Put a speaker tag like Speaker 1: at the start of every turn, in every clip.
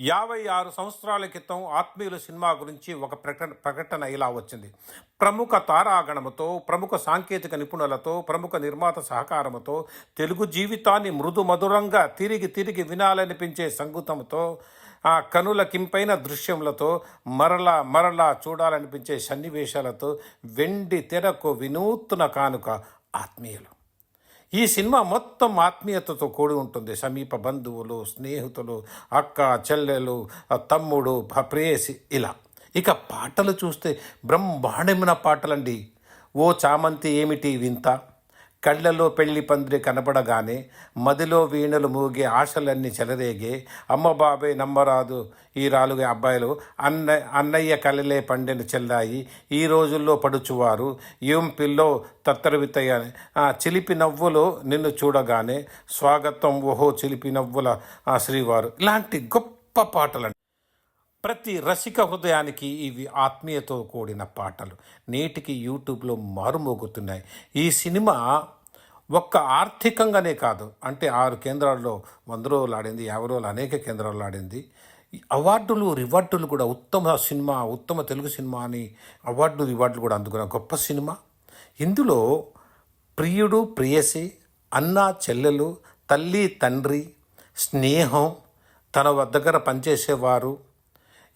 Speaker 1: యాభై ఆరు సంవత్సరాల క్రితం ఆత్మీయుల సినిమా గురించి ఒక ప్రకటన ప్రకటన ఇలా వచ్చింది. ప్రముఖ తారాగణముతో ప్రముఖ సాంకేతిక నిపుణులతో ప్రముఖ నిర్మాత సహకారముతో తెలుగు జీవితాన్ని మృదు మధురంగా తిరిగి తిరిగి వినాలనిపించే సంగీతంతో ఆ కనుల కింపైన దృశ్యములతో మరలా మరలా చూడాలనిపించే సన్నివేశాలతో వెండి తెరకు వినూత్న కానుక ఆత్మీయులు. ఈ సినిమా మొత్తం ఆత్మీయతతో కూడి ఉంటుంది. సమీప బంధువులు స్నేహితులు అక్క చెల్లెలు తమ్ముడు భ- ప్రేయసి ఇలా. ఇక పాటలు చూస్తే బ్రహ్మాండమైన పాటలండి. ఓ చామంతి ఏమిటి వింత? కళ్ళలో పెళ్ళి పందిరి కనపడగానే మదిలో వీణలు మూగే ఆశలన్నీ చెలరేగే అమ్మ బాబాయ్ నమ్మరాదు. ఈ రాలుగే అబ్బాయిలు అన్న అన్నయ్య కలలే పండిన చెల్లాయి. ఈ రోజుల్లో పడుచువారు. ఏం పిల్లో తత్తరవితయ్య. చిలిపి నవ్వులు నిన్ను చూడగానే స్వాగతం ఓహో చిలిపి నవ్వుల శ్రీవారు. ఇలాంటి గొప్ప పాటలు ప్రతి రసిక హృదయానికి ఇవి ఆత్మీయతో కూడిన పాటలు. నేటికి యూట్యూబ్లో మారుమోగుతున్నాయి. ఈ సినిమా ఒక్క ఆర్థికంగానే కాదు అంటే ఆరు కేంద్రాల్లో వంద రోజులు ఆడింది యాభై రోజులు అనేక కేంద్రాల్లో ఆడింది. అవార్డులు రివార్డులు కూడా ఉత్తమ సినిమా ఉత్తమ తెలుగు సినిమా అని అవార్డులు రివార్డులు కూడా అందుకున్న గొప్ప సినిమా. ఇందులో ప్రియుడు ప్రియసి అన్న చెల్లెలు తల్లి తండ్రి స్నేహం తన దగ్గర పనిచేసేవారు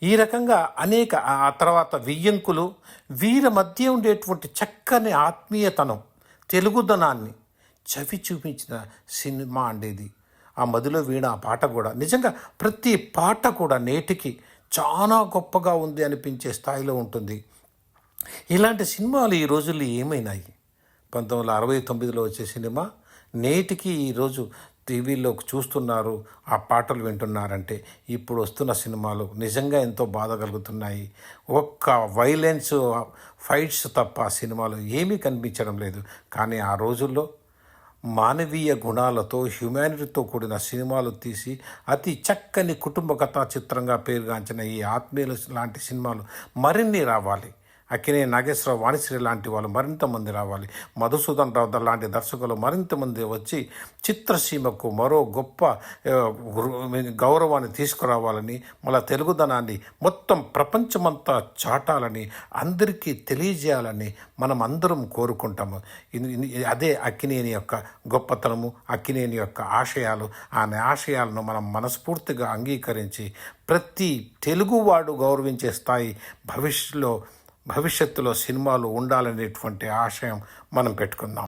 Speaker 1: ఈ రకంగా అనేక ఆ తర్వాత వియ్యంకులు వీరి మధ్య ఉండేటువంటి చక్కని ఆత్మీయతనం తెలుగుదనాన్ని చవి చూపించిన సినిమా అండేది. ఆ మదిలో వీణ ఆ పాట కూడా. నిజంగా ప్రతి పాట కూడా నేటికి చాలా గొప్పగా ఉంది అనిపించే స్థాయిలో ఉంటుంది. ఇలాంటి సినిమాలు ఈ రోజుల్లో ఏమైనాయి? పంతొమ్మిది వందల అరవై తొమ్మిదిలో వచ్చే సినిమా నేటికి ఈరోజు టీవీలో చూస్తున్నారు ఆ పాటలు వింటున్నారంటే ఇప్పుడు వస్తున్న సినిమాలు నిజంగా ఎంతో బాధ కలుగుతున్నాయి. ఒక్క వైలెన్స్ ఫైట్స్ తప్ప సినిమాలు ఏమీ కనిపించడం లేదు. కానీ ఆ రోజుల్లో మానవీయ గుణాలతో హ్యుమానిటీతో కూడిన సినిమాలు తీసి అతి చక్కని కుటుంబ కథా చిత్రంగా పేరుగాంచిన ఈ ఆత్మీయులు లాంటి సినిమాలు మరిన్ని రావాలి. అక్కినే నాగేశ్వరరావు వాణిశ్రీ లాంటి వాళ్ళు మరింత మంది రావాలి. మధుసూదన్ రావు లాంటి దర్శకులు మరింత మంది వచ్చి చిత్రసీమకు మరో గొప్ప గౌరవాన్ని తీసుకురావాలని మళ్ళీ తెలుగుదనాన్ని మొత్తం ప్రపంచమంతా చాటాలని అందరికీ తెలియజేయాలని మనం అందరం కోరుకుంటాము. అదే అక్కినేని యొక్క గొప్పతనము అక్కినేని యొక్క ఆశయాలు. ఆమె ఆశయాలను మనం మనస్ఫూర్తిగా అంగీకరించి ప్రతి తెలుగువాడు గౌరవించే స్థాయి భవిష్యత్తులో భవిష్యత్తులో సినిమాలు ఉండాలనేటువంటి ఆశయం మనం పెట్టుకుందాం.